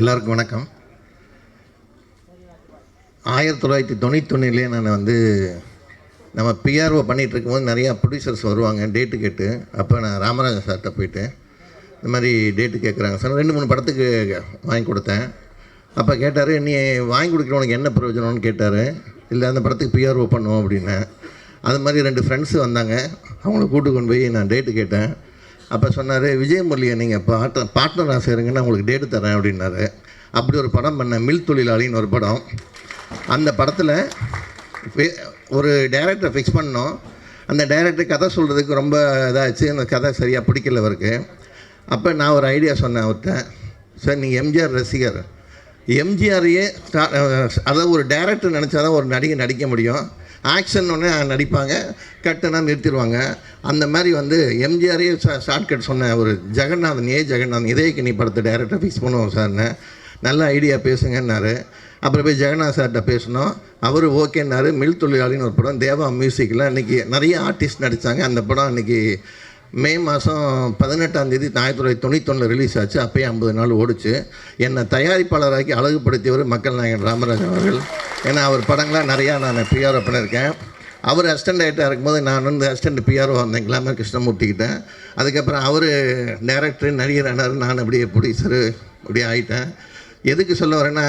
எல்லாருக்கும் வணக்கம். ஆயிரத்தி தொள்ளாயிரத்தி தொண்ணூத்தொன்னிலே நான் வந்து நம்ம பிஆர்ஓ பண்ணிகிட்டு இருக்கும்போது நிறையா ப்ரொடியூசர்ஸ் வருவாங்க டேட்டு கேட்டு. அப்போ நான் ராமராஜன் சார்கிட்ட போயிட்டு இந்த மாதிரி டேட்டு கேட்குறாங்க சார் ரெண்டு மூணு படத்துக்கு வாங்கி கொடுத்தேன். அப்போ கேட்டார் நீ வாங்கி கொடுக்குறவனுக்கு என்ன பிரயோஜனம்னு? கேட்டார். இல்லை அந்த படத்துக்கு பிஆர்ஓ பண்ணுவோம் அப்படின்னேன். அது மாதிரி ரெண்டு ஃப்ரெண்ட்ஸு வந்தாங்க. அவங்கள கூட்டு கொண்டு போய் நான் டேட்டு கேட்டேன். அப்போ சொன்னார் விஜயமுரளியை நீங்கள் பாட்ட பார்ட்னராக சேருங்கன்னா உங்களுக்கு டேட்டு தரேன் அப்படின்னாரு. அப்படி ஒரு படம் பண்ணேன் மில் தொழிலாளின்னு ஒரு படம். அந்த படத்தில் ஒரு டைரக்டரை ஃபிக்ஸ் பண்ணோம். அந்த டைரக்டர் கதை சொல்கிறதுக்கு ரொம்ப இதாகிடுச்சு அந்த கதை சரியாக பிடிக்கல அவருக்கு. அப்போ நான் ஒரு ஐடியா சொன்னேன் அவர்கிட்ட. சார் நீங்கள் எம்ஜிஆர் ரசிகர். எம்ஜிஆரையே அதாவது ஒரு டைரக்டர் நினச்சா தான் ஒரு நடிகை நடிக்க முடியும். ஆக்ஷன் ஒன்று நடிப்பாங்க கட்டுனா நிறுத்திடுவாங்க. அந்த மாதிரி வந்து எம்ஜிஆரையே ஷார்ட்கட் சொன்ன ஒரு ஜெகநாதன் ஏ ஜெகநாதன் இதயக்கு படத்தை டைரக்டர் ஃபிக்ஸ் பண்ணுவோம் சார்னு நல்ல ஐடியா பேசுங்கன்னாரு. அப்புறம் போய் ஜெகநாத் சார்கிட்ட பேசினோம் அவர் ஓகேன்னாரு. மில் தொழிலாளின்னு ஒரு படம் தேவா மியூசிக்கில் இன்றைக்கி நிறைய ஆர்டிஸ்ட் நடித்தாங்க அந்த படம் இன்றைக்கி மே மாதம் பதினெட்டாம் தேதி ஆயிரத்தி தொள்ளாயிரத்தி தொண்ணூத்தொன்னில் ரிலீஸ் ஆச்சு. அப்பயே ஐம்பது நாள் ஓடிச்சு. என்னை தயாரிப்பாளராக்கி அழகுபடுத்தியவர் மக்கள் நாயகன் ராமராஜன் அவர்கள். ஏன்னா அவர் படங்களாக நிறையா நான் பிஆர்ஓ பண்ணியிருக்கேன். அவர் அசிஸ்டன்ட் டைரக்டராக இருக்கும்போது நான் வந்து அசிஸ்டன்ட் பிஆர்ஓ வந்தேன். கிளாமர் கிருஷ்ணமூர்த்திக்கிட்டேன். அதுக்கப்புறம் அவர் டேரக்டர் நடிகர் ஆனார். நான் அப்படியே ப்ரொடியூசரு அப்படியே ஆகிட்டேன் எதுக்கு சொல்ல வரேன்னா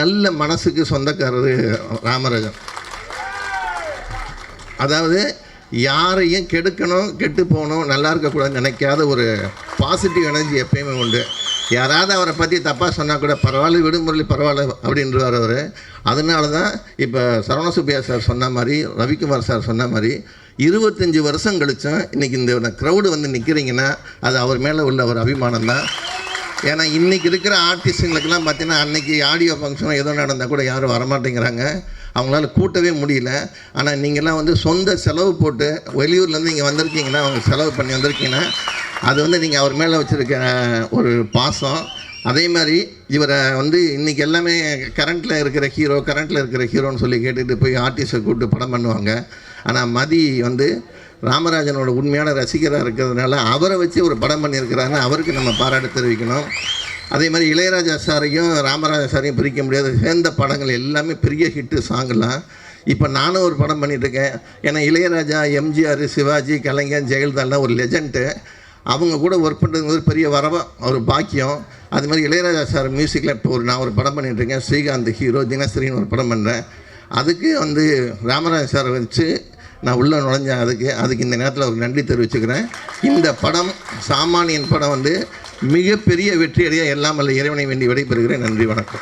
நல்ல மனசுக்கு சொந்தக்காரர் ராமராஜன். அதாவது யாரையும் கெடுக்கணும் கெட்டு போகணும் நல்லா இருக்கக்கூடாதுன்னு நினைக்காத ஒரு பாசிட்டிவ் எனர்ஜி எப்பயுமே உண்டு. யாராவது அவரை பற்றி தப்பாக சொன்னால் கூட பரவாயில்ல விடுமுறை பரவாயில்ல அப்படின்றவர் அவர். அதனால தான் இப்போ சரவண சுப்பியா சார் சொன்ன மாதிரி ரவிக்குமார் சார் சொன்ன மாதிரி இருபத்தஞ்சி வருஷம் கழிச்சும் இன்றைக்கி இந்த க்ரௌடு வந்து நிற்கிறீங்கன்னா அது அவர் மேலே உள்ள ஒரு அபிமானம் தான் ஏன்னா இன்றைக்கி இருக்கிற ஆர்டிஸ்ட்டுங்களுக்கெல்லாம் பார்த்தீங்கன்னா அன்றைக்கி ஆடியோ ஃபங்க்ஷன் ஏதோ நடந்தால் கூட யாரும் வரமாட்டேங்கிறாங்க. அவங்களால கூட்டவே முடியல. ஆனால் நீங்கள்லாம் வந்து சொந்த செலவு போட்டு வெளியூர்லேருந்து இங்கே வந்திருக்கீங்கன்னா அவங்க செலவு பண்ணி வந்திருக்கீங்கன்னா அது வந்து நீங்கள் அவர் மேலே வச்சுருக்க ஒரு பாசம். அதே மாதிரி இவரை வந்து இன்றைக்கி எல்லாமே கரண்ட்டில் இருக்கிற ஹீரோ கரண்ட்டில் இருக்கிற ஹீரோன்னு சொல்லி கேட்டுட்டு போய் ஆர்டிஸ்ட்டை கூப்பிட்டு படம் பண்ணுவாங்க. ஆனால் மதி வந்து ராமராஜனோட உண்மையான ரசிகராக இருக்கிறதுனால அவரை வச்சு ஒரு படம் பண்ணியிருக்கிறாருன்னு அவருக்கு நம்ம பாராட்டு தெரிவிக்கணும். அதே மாதிரி இளையராஜா சாரையும் ராமராஜா சாரையும் பிரிக்க முடியாது. சேர்ந்த படங்கள் எல்லாமே பெரிய ஹிட்டு சாங்கெல்லாம் இப்போ நானும் ஒரு படம் பண்ணிகிட்ருக்கேன் ஏன்னா இளையராஜா எம்ஜிஆர் சிவாஜி கலைஞர் ஜெயலலிதாலாம் ஒரு லெஜண்ட்டு அவங்க கூட ஒர்க் பண்ணுறது ஒரு பெரிய வரவம் ஒரு பாக்கியம். அது மாதிரி இளையராஜா சார் மியூசிக்கில் இப்போ ஒரு நான் ஒரு படம் பண்ணிகிட்ருக்கேன் ஸ்ரீகாந்த் ஹீரோ தினசரின்னு ஒரு படம் பண்ணுறேன் அதுக்கு வந்து ராமராஜ சாரை வச்சு நான் உள்ளே நுழைஞ்சேன் அதுக்கு அதுக்கு இந்த நேரத்தில் ஒரு நன்றி தெரிவிச்சுக்கிறேன். இந்த படம் சாமானியன் படம் வந்து மிகப்பெரிய வெற்றியடைய எல்லாம் அல்ல இறைவனை வேண்டி விடைபெறுகிறேன். நன்றி வணக்கம்.